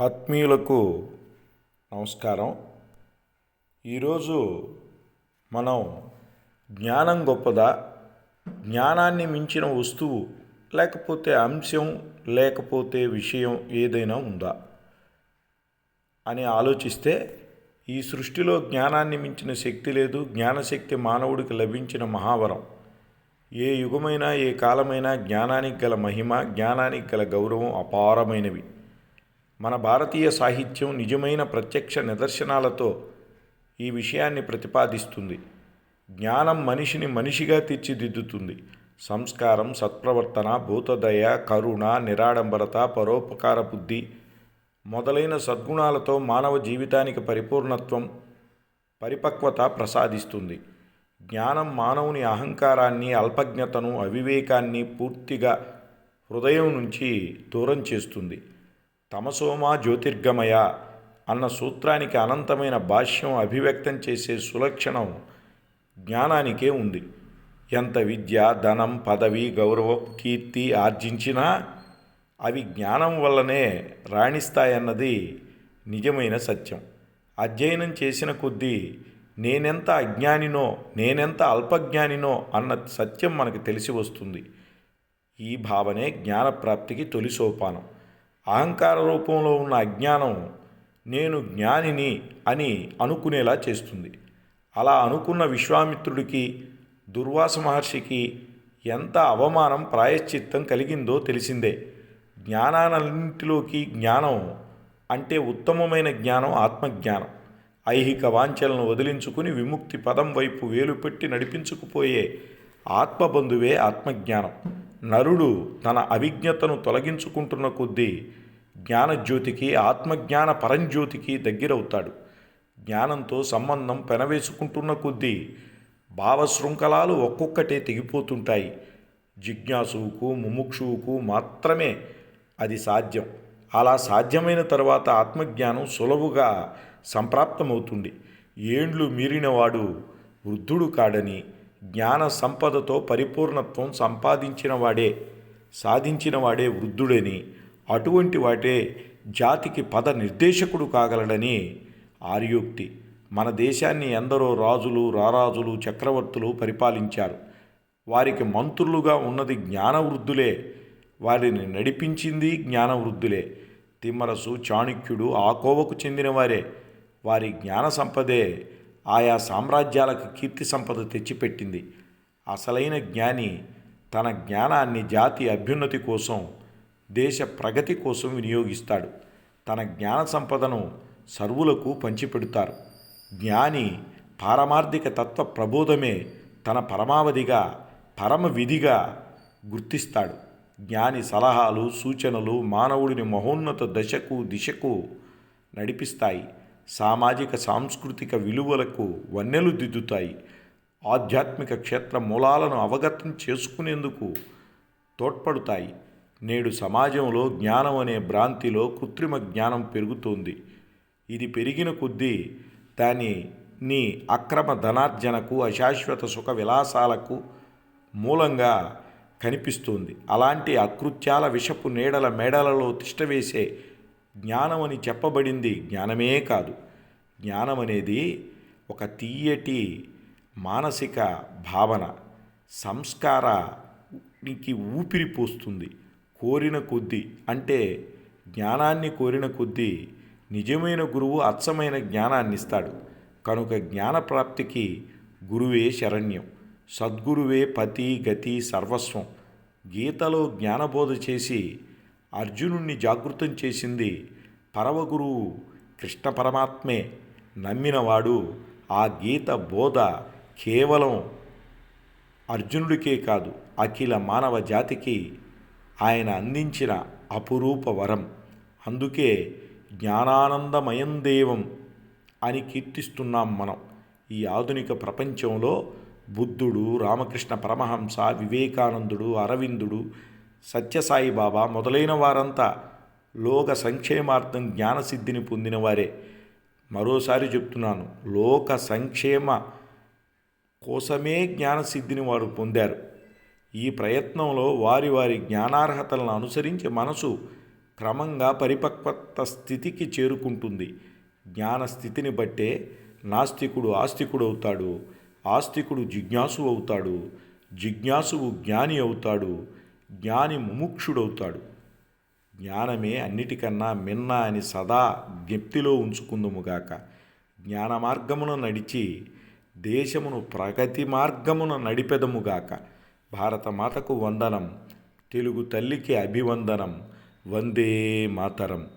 ఆత్మీయులకు నమస్కారం. ఈరోజు మనం జ్ఞానం గొప్పదా? జ్ఞానాన్ని మించిన వస్తువు లేకపోతే అంశం లేకపోతే విషయం ఏదైనా ఉందా? అని ఆలోచిస్తే ఈ సృష్టిలో జ్ఞానాన్ని మించిన శక్తి లేదు. జ్ఞానశక్తి మానవుడికి లభించిన మహావరం. ఏ యుగమైనా ఏ కాలమైనా జ్ఞానానికి గల మహిమ జ్ఞానానికి గల గౌరవం అపారమైనవి. మన భారతీయ సాహిత్యం నిజమైన ప్రత్యక్ష నిదర్శనాలతో ఈ విషయాన్ని ప్రతిపాదిస్తుంది. జ్ఞానం మనిషిని మనిషిగా తీర్చిదిద్దుతుంది. సంస్కారం సత్ప్రవర్తన భూతదయ కరుణ నిరాడంబరత పరోపకార బుద్ధి మొదలైన సద్గుణాలతో మానవ జీవితానికి పరిపూర్ణత్వం పరిపక్వత ప్రసాదిస్తుంది. జ్ఞానం మానవుని అహంకారాన్ని అల్పజ్ఞతను అవివేకాన్ని పూర్తిగా హృదయం నుంచి దూరం చేస్తుంది. తమసోమా జ్యోతిర్గమయ అన్న సూత్రానికి అనంతమైన భాష్యం అభివ్యక్తం చేసే సులక్షణం జ్ఞానానికే ఉంది. ఎంత విద్య ధనం పదవి గౌరవం కీర్తి ఆర్జించినా అవి జ్ఞానం వల్లనే రాణిస్తాయన్నది నిజమైన సత్యం. అధ్యయనం చేసిన కొద్దీ నేనెంత అజ్ఞానినో నేనెంత అల్పజ్ఞానినో అన్న సత్యం మనకు తెలిసి వస్తుంది. ఈ భావనే జ్ఞానప్రాప్తికి తొలి సోపానం. అహంకార రూపంలో ఉన్న అజ్ఞానం నేను జ్ఞానిని అని అనుకునేలా చేస్తుంది. అలా అనుకున్న విశ్వామిత్రుడికి దుర్వాస మహర్షికి ఎంత అవమానం ప్రాయశ్చిత్తం కలిగిందో తెలిసిందే. జ్ఞానాలన్నింటిలోకి జ్ఞానం అంటే ఉత్తమమైన జ్ఞానం ఆత్మజ్ఞానం. ఐహిక వాంఛలను వదిలించుకుని విముక్తి పదం వైపు వేలు పెట్టి నడిపించుకుపోయే ఆత్మబంధువే ఆత్మజ్ఞానం. నరుడు తన అవిజ్ఞతను తొలగించుకుంటున్న కొద్దీ జ్ఞానజ్యోతికి ఆత్మజ్ఞాన పరంజ్యోతికి దగ్గరవుతాడు. జ్ఞానంతో సంబంధం పెనవేసుకుంటున్న కొద్దీ భావశృంఖలాలు ఒక్కొక్కటే తెగిపోతుంటాయి. జిజ్ఞాసువుకు ముముక్షువుకు మాత్రమే అది సాధ్యం. అలా సాధ్యమైన తర్వాత ఆత్మజ్ఞానం సులభుగా సంప్రాప్తమవుతుంది. ఏండ్లు మీరినవాడు వృద్ధుడు కాడని జ్ఞాన సంపదతో పరిపూర్ణత్వం సంపాదించిన వాడే సాధించిన వాడే వృద్ధుడని అటువంటి వాటే జాతికి పద నిర్దేశకుడు కాగలడని ఆర్యోక్తి మన దేశాన్ని ఎందరో రాజులు రారాజులు చక్రవర్తులు పరిపాలించారు. వారికి మంత్రులుగా ఉన్నది జ్ఞానవృద్ధులే. వారిని నడిపించింది జ్ఞానవృద్ధులే. తిమ్మరసు చాణుక్యుడు ఆ కోవకు చెందినవారే. వారి జ్ఞాన సంపదే ఆయా సామ్రాజ్యాలకు కీర్తి సంపద తెచ్చిపెట్టింది. అసలైన జ్ఞాని తన జ్ఞానాన్ని జాతి అభ్యున్నతి కోసం దేశ ప్రగతి కోసం వినియోగిస్తాడు. తన జ్ఞాన సంపదను సర్వులకు పంచిపెడతారు. జ్ఞాని పారమార్థిక తత్వ ప్రబోధమే తన పరమావధిగా పరమ విధిగా గుర్తిస్తాడు. జ్ఞాని సలహాలు సూచనలు మానవుడిని మహోన్నత దశకు దిశకు నడిపిస్తాయి. సామాజిక సాంస్కృతిక విలువలకు వన్నెలు దిద్దుతాయి. ఆధ్యాత్మిక క్షేత్ర మూలాలను అవగతం చేసుకునేందుకు తోడ్పడుతాయి. నేడు సమాజంలో జ్ఞానం అనే భ్రాంతిలో కృత్రిమ జ్ఞానం పెరుగుతోంది. ఇది పెరిగిన కొద్దీ దాని నీ అక్రమ ధనార్జనకు అశాశ్వత సుఖ విలాసాలకు మూలంగా కనిపిస్తుంది. అలాంటి అకృత్యాల విషపు నీడల మేడలలో తిష్టవేసే జ్ఞానం అని చెప్పబడింది జ్ఞానమే కాదు. జ్ఞానం అనేది ఒక తీయటి మానసిక భావన సంస్కారానికి ఊపిరి పోస్తుంది. కోరిన కొద్దీ అంటే జ్ఞానాన్ని కోరిన కొద్దీ నిజమైన గురువు అచ్చమైన జ్ఞానాన్ని ఇస్తాడు కనుక జ్ఞానప్రాప్తికి గురువే శరణ్యం. సద్గురువే పతి గతి సర్వస్వం. గీతలో జ్ఞానబోధ చేసి అర్జునుణ్ణి జాగృతం చేసింది పరమగురువు కృష్ణ పరమాత్మే. నమ్మినవాడు ఆ గీత బోధ కేవలం అర్జునుడికే కాదు అఖిల మానవ జాతికి ఆయన అందించిన అపురూప వరం. అందుకే జ్ఞానానందమయం దేవం అని కీర్తిస్తున్నాం మనం. ఈ ఆధునిక ప్రపంచంలో బుద్ధుడు రామకృష్ణ పరమహంస వివేకానందుడు అరవిందుడు సత్యసాయి బాబా మొదలైన వారంతా లోక సంక్షేమార్థం జ్ఞానసిద్ధిని పొందినవారే. మరోసారి చెప్తున్నాను లోక సంక్షేమ కోసమే జ్ఞానసిద్ధిని వారు పొందారు. ఈ ప్రయత్నంలో వారి వారి జ్ఞానార్హతలను అనుసరించి మనసు క్రమంగా పరిపక్వత స్థితికి చేరుకుంటుంది. జ్ఞాన స్థితిని బట్టే నాస్తికుడు ఆస్తికుడు అవుతాడు ఆస్తికుడు జిజ్ఞాసు అవుతాడు. జిజ్ఞాసువు జ్ఞాని అవుతాడు. జ్ఞాని ముముక్షుడవుతాడు. జ్ఞానమే అన్నిటికన్నా మిన్న అని సదా జ్ఞప్తిలో ఉంచుకుందుముగాక జ్ఞాన మార్గమును నడిచి దేశమును ప్రగతి మార్గమున నడిపెదముగాక భారతమాతకు వందనం తెలుగు తల్లికి అభివందనం వందే మాతరం.